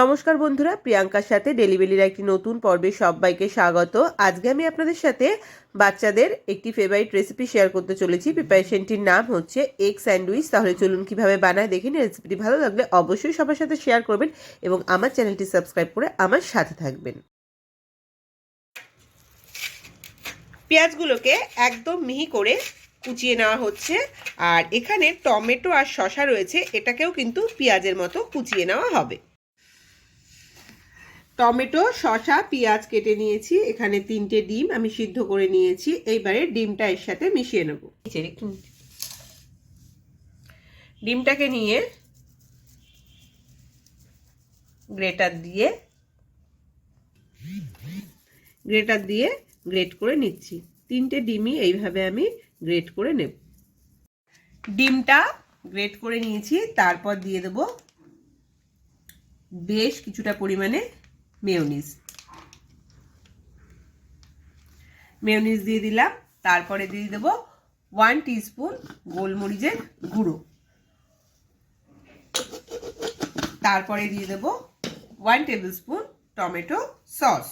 নমস্কার বন্ধুরা, প্রিয়াঙ্কার সাথে ডেলিভারির একটি নতুন পর্বে সবাইকে স্বাগত। আজকে আমি আপনাদের সাথে বাচ্চাদের একটি ফেভারিট রেসিপি শেয়ার করতে চলেছি। প্রিপারেশনটির নাম হচ্ছে এগ স্যান্ডউইচ তাহলে চলুন কীভাবে বানায় দেখেন? রেসিপিটি ভালো লাগলে অবশ্যই সবার সাথে শেয়ার করবেন এবং আমার চ্যানেলটি সাবস্ক্রাইব করে আমার সাথে থাকবেন। পেঁয়াজগুলোকে একদম মিহি করে কুচিয়ে নেওয়া হচ্ছে। আর এখানে টমেটো আর শশা রয়েছে, এটাকেও কিন্তু পেঁয়াজের মতো কুচিয়ে নেওয়া হবে। টমেটো শসা পেঁয়াজ কেটে নিয়েছি। এখানে তিনটে ডিম আমি সিদ্ধ করে নিয়েছি। এইবারে ডিমটা এর সাথে মিশিয়ে নেব। ডিমটাকে নিয়ে গ্রেটার দিয়ে গ্রেটার দিয়ে গ্রেট করে নিচ্ছি। তিনটে ডিমই এইভাবে আমি গ্রেট করে নেব। ডিমটা গ্রেট করে নিয়েছি। তারপর দিয়ে দেব বেশ কিছুটা পরিমাণে মেয়নিজ। মেয়নিজ দিয়ে দিলাম, তারপরে দিয়ে দেব ওয়ান টিস্পুন গোলমরিচের গুঁড়ো। তারপরে দিয়ে দেব one table spoon tomato sauce.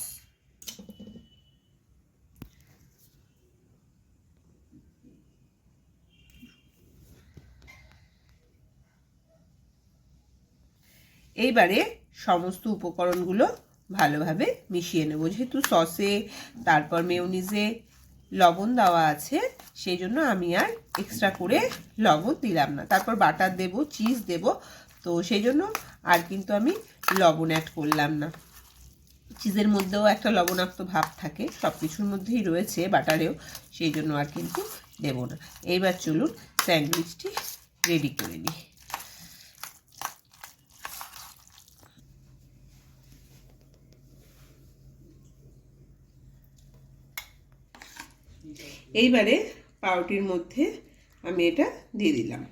এইবারে সমস্ত উপকরণগুলো ভালোভাবে মিশিয়ে নেব। যেহেতু সসে, তারপর মেয়নিজে লবণ দেওয়া আছে, সেই জন্য আমি আর এক্সট্রা করে লবণ দিলাম না। তারপর বাটার দেব চিজ দেব, তো সেই জন্য আর কিন্তু আমি লবণ অ্যাড করলাম না। চিজের মধ্যেও একটা লবণাক্ত ভাব থাকে সব কিছুর মধ্যেই রয়েছে বাটারেও, সেই জন্য আর কিন্তু দেব না। এইবার চলুন স্যান্ডউইচটি রেডি করে নিই। এইবারে পাউটির মধ্যে আমি এটা দিয়ে দিলাম।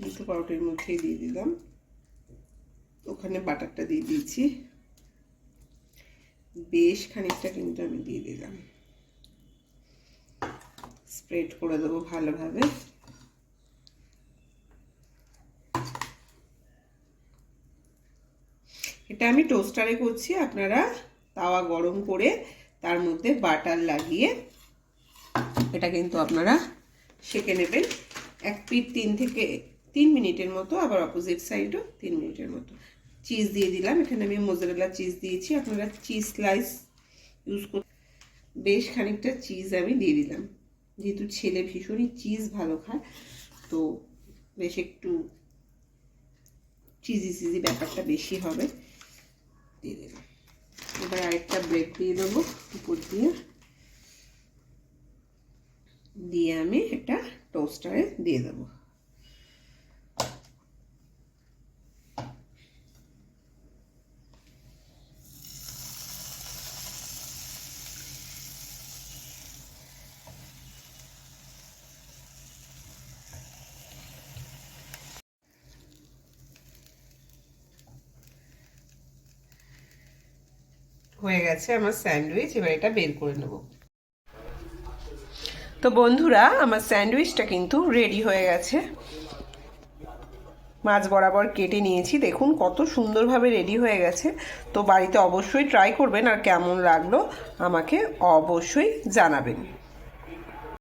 দুটো পাউটির মধ্যেই দিয়ে দিলাম। ওখানে বাটারটা দিয়ে দিয়েছি। বেশ খানিকটা কিন্তু আমি দিয়ে দিলাম। স্প্রেড করে দেবো ভালোভাবে। এটা আমি টোস্টারে করছি, আপনারা তাওয়া গরম করে তার মধ্যে বাটার লাগিয়ে এটা কিন্তু আপনারা সেঁকে নেবেন। এক পিট তিন থেকে তিন মিনিটের মতো, আবার অপোজিট সাইডও তিন মিনিটের মতো। চিজ দিয়ে দিলাম, এখানে আমি মোজারেলা চিজ দিয়েছি, আপনারা চিজ স্লাইস ইউজ কর বেশ খানিকটা চিজ আমি দিয়ে দিলাম। যেহেতু ছেলে ভীষণই চিজ ভালো খায়, তো বেশ একটু চিজি চিজি ব্যাপারটা বেশি হবে। দিয়ে দিলাম। এবার আরেকটা ব্রেড দিয়ে দেবো উপর দিয়ে। দিয়ে আমি একটা টোস্টারে দিয়ে দেবো। হয়ে গেছে আমার স্যান্ডউইচ, এবার এটা বের করে নেব। তো বন্ধুরা, আমার স্যান্ডউইচটা কিন্তু রেডি হয়ে গেছে। মাছ বরাবর কেটে নিয়েছি। দেখুন কত সুন্দরভাবে রেডি হয়ে গেছে। তো বাড়িতে অবশ্যই ট্রাই করবেন আর কেমন লাগল আমাকে অবশ্যই জানাবেন।